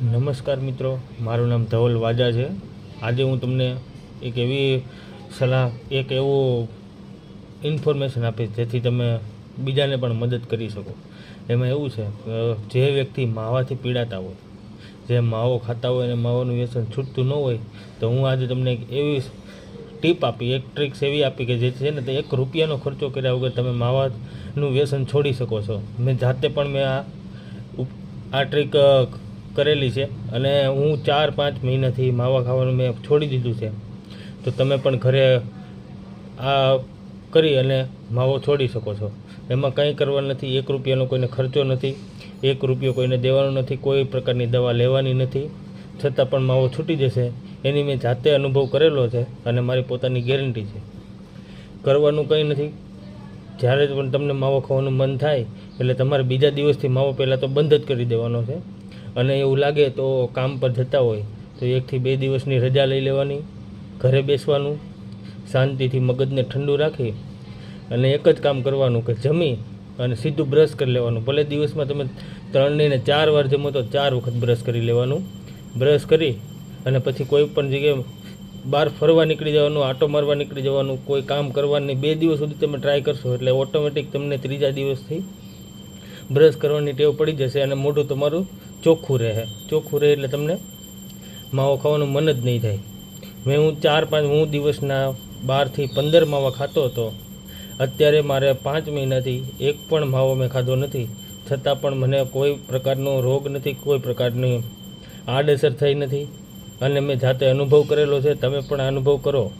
નમસ્કાર મિત્રો, મારું નામ ધવલ વાજા છે. આજે હું તમને એક એવી સલાહ, એક એવું ઇન્ફોર્મેશન આપીશ જેથી તમે બીજાને પણ મદદ કરી શકો. એમાં એવું છે જે વ્યક્તિ માવાથી પીડાતા હોય, જે માવો ખાતા હોય અને માવાનું વ્યસન છૂટતું ન હોય, તો હું આજે તમને એક એવી ટીપ આપી, એક ટ્રિક્સ એવી આપી કે જે છે ને તે એક રૂપિયાનો ખર્ચો કર્યા વગર તમે માવાનું વ્યસન છોડી શકો છો. મેં જાતે પણ મેં આ આ ટ્રીક કરેલી છે અને હું ચાર પાંચ મહિનાથી માવા ખાવાનું મેં છોડી દીધું છે. તો તમે પણ ઘરે આ કરી અને માવો છોડી શકો છો. એમાં કંઈ કરવા નથી, એક રૂપિયાનો કોઈને ખર્ચો નથી, એક રૂપિયો કોઈને દેવાનો નથી, કોઈ પ્રકારની દવા લેવાની નથી. છતાં પણ માવો છૂટી જશે. એની મેં જાતે અનુભવ કરેલો છે અને મારી પોતાની ગેરંટી છે. કરવાનું કંઈ નથી. જ્યારે પણ તમને માવો ખાવાનું મન થાય, એટલે તમારે બીજા દિવસથી માવો પહેલાં તો બંધ જ કરી દેવાનો છે. અને એવું લાગે તો કામ પર જતા હોય, તો એકથી બે દિવસની રજા લઈ લેવાની, ઘરે બેસવાનું, શાંતિથી મગજને ઠંડુ રાખી અને એક જ કામ કરવાનું કે જમી અને સીધું બ્રશ કરી લેવાનું. ભલે દિવસમાં તમે ત્રણ ને ચાર વાર જમો તો ચાર વખત બ્રશ કરી લેવાનું. બ્રશ કરી અને પછી કોઈ પણ જગ્યાએ બહાર ફરવા નીકળી જવાનું, આટો મારવા નીકળી જવાનું, કોઈ કામ કરવાની, બે દિવસ સુધી તમે ટ્રાય કરશો એટલે ઓટોમેટિક તમને ત્રીજા દિવસથી બ્રશ કરવાની ટેવ પડી જશે અને મોઢું તમારું ચોખ્ખું રહે. ચોખ્ખું રહે એટલે તમને માવો ખાવાનું મન જ નહીં થાય. મેં હું ચાર પાંચ, હું દિવસના બારથી પંદર માવા ખાતો હતો. અત્યારે મારે પાંચ મહિનાથી એક પણ માવો મેં ખાધો નથી. છતાં પણ મને કોઈ પ્રકારનો રોગ નથી, કોઈ પ્રકારની આડઅસર થઈ નથી. અને મેં જાતે અનુભવ કરેલો છે, તમે પણ અનુભવ કરો.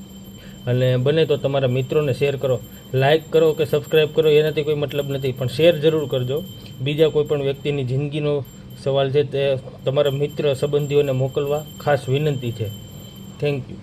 અને બને તો તમારા મિત્રોને શેર કરો. લાઇક કરો કે સબસ્ક્રાઈબ કરો, એનાથી કોઈ મતલબ નથી. પણ શેર જરૂર કરજો. બીજા કોઈ પણ વ્યક્તિની જિંદગીનો સવાલ છે તે તમારા મિત્ર સંબંધીઓને મોકલવા ખાસ વિનંતી છે. Thank you